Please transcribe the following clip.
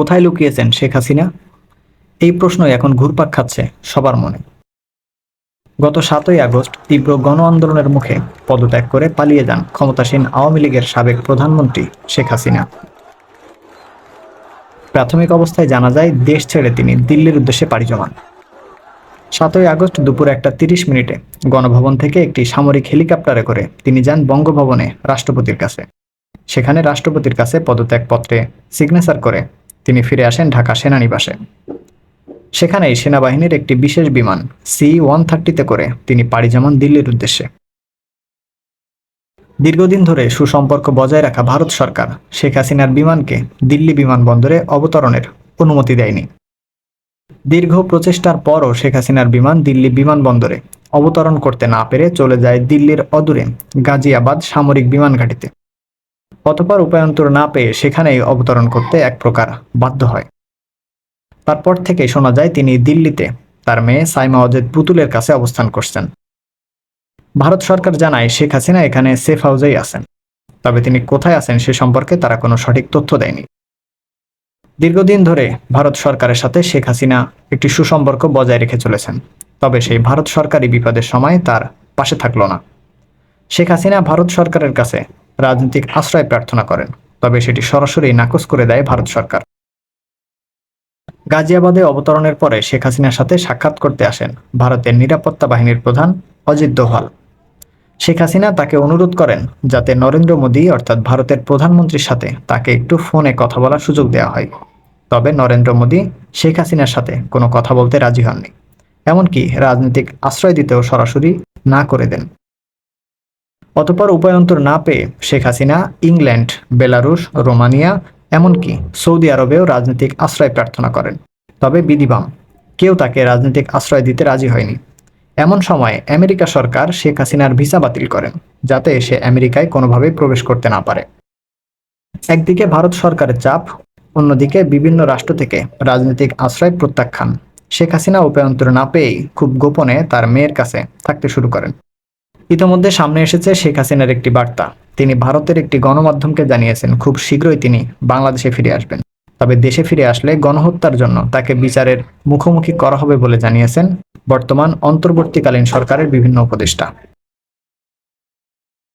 কোথায় লুকিয়েছেন শেখ হাসিনা? এই প্রশ্নই এখন ঘুরপাক খাচ্ছে সবার মনে। গত সাতই আগস্ট তীব্র গণ আন্দোলনের মুখে পদত্যাগ করে পালিয়ে যান ক্ষমতাসীন আওয়ামী লীগের সাবেক প্রধানমন্ত্রী শেখ হাসিনা। প্রাথমিক অবস্থায় জানা যায়, দেশ ছেড়ে তিনি দিল্লির উদ্দেশ্যে পাড়ি জমান। সাতই আগস্ট দুপুর একটা তিরিশ মিনিটে গণভবন থেকে একটি সামরিক হেলিকপ্টারে করে তিনি যান বঙ্গভবনে রাষ্ট্রপতির কাছে। সেখানে রাষ্ট্রপতির কাছে পদত্যাগপত্রে সিগনেচার করে তিনি ফিরে আসেন ঢাকা সেনানিবাসে। সেখানেই সেনাবাহিনীর একটি বিশেষ বিমান সি ওয়ান থার্টিতে করে তিনি পাড়ি জমান দিল্লির উদ্দেশ্যে। দীর্ঘদিন ধরে সুসম্পর্ক বজায় রাখা ভারত সরকার শেখ হাসিনার বিমানকে দিল্লি বিমানবন্দরে অবতরণের অনুমতি দেয়নি। দীর্ঘ প্রচেষ্টার পরও শেখ হাসিনার বিমান দিল্লি বিমানবন্দরে অবতরণ করতে না পেরে চলে যায় দিল্লির অদূরে গাজিয়াবাদ সামরিক বিমান ঘাঁটিতে। অতপর উপায়ন্তর না পেয়ে সেখানেই অবতরণ করতে এক প্রকার বাধ্য হয়। তারপর থেকে শোনা যায়, তিনি দিল্লিতে তার মেয়ে সাইমা অজেদ পুতুলের কাছে অবস্থান করছেন। ভারত সরকার জানায়, শেখ হাসিনা এখানে সেফ হাউসেই আছেন। তবে তিনি কোথায় আছেন সে সম্পর্কে তারা কোনো সঠিক তথ্য দেয়নি। দীর্ঘদিন ধরে ভারত সরকারের সাথে শেখ হাসিনা একটি সুসম্পর্ক বজায় রেখে চলেছেন। তবে সেই ভারত সরকারই বিপদের সময় তার পাশে থাকল না। শেখ হাসিনা ভারত সরকারের কাছে রাজনৈতিক আশ্রয় প্রার্থনা করেন, তবে সেটি সরাসরি নাকচ করে দেয় ভারত সরকার। গাজিয়াবাদে অবতরণের পরে শেখ হাসিনার সাথে সাক্ষাৎ করতে আসেন ভারতের নিরাপত্তা বাহিনীর প্রধান অজিত দোভাল। শেখ হাসিনা তাকে অনুরোধ করেন যাতে নরেন্দ্র মোদী, অর্থাৎ ভারতের প্রধানমন্ত্রীর সাথে তাকে একটু ফোনে কথা বলার সুযোগ দেওয়া হয়। তবে নরেন্দ্র মোদী শেখ হাসিনার সাথে কোনো কথা বলতে রাজি হননি। এমনকি রাজনৈতিক আশ্রয় দিতেও সরাসরি না করে দেন। অতপর উপায়ন্তর না পেয়ে Sheikh Hasina, England, Belarus, Romania, এমনকি সৌদি আরবেও রাজনৈতিক আশ্রয় প্রার্থনা করেন। তবে বিধিবাম, কেউ তাকে রাজনৈতিক আশ্রয় দিতে রাজি হয়নি। এমন সময় আমেরিকা সরকার শেখ হাসিনার ভিসা বাতিল করেন, যাতে সে আমেরিকায় কোনোভাবেই প্রবেশ করতে না পারে। একদিকে ভারত সরকারের চাপ, অন্যদিকে বিভিন্ন রাষ্ট্র থেকে রাজনৈতিক আশ্রয় প্রত্যাখ্যান। শেখ হাসিনা উপায়ন্তর না পেয়েই খুব গোপনে তার মেয়ের কাছে থাকতে শুরু করেন। ইতোমধ্যে সামনে এসেছে শেখ হাসিনার একটি বার্তা। তিনি ভারতের একটি গণমাধ্যমকে জানিয়েছেন, খুব শীঘ্রই তিনি বাংলাদেশে ফিরে আসবেন। তবে দেশে ফিরে আসলে গণহত্যার জন্য তাকে বিচারের মুখোমুখি করা হবে বলে জানিয়েছেন বর্তমান অন্তর্বর্তীকালীন সরকারের বিভিন্ন উপদেষ্টা।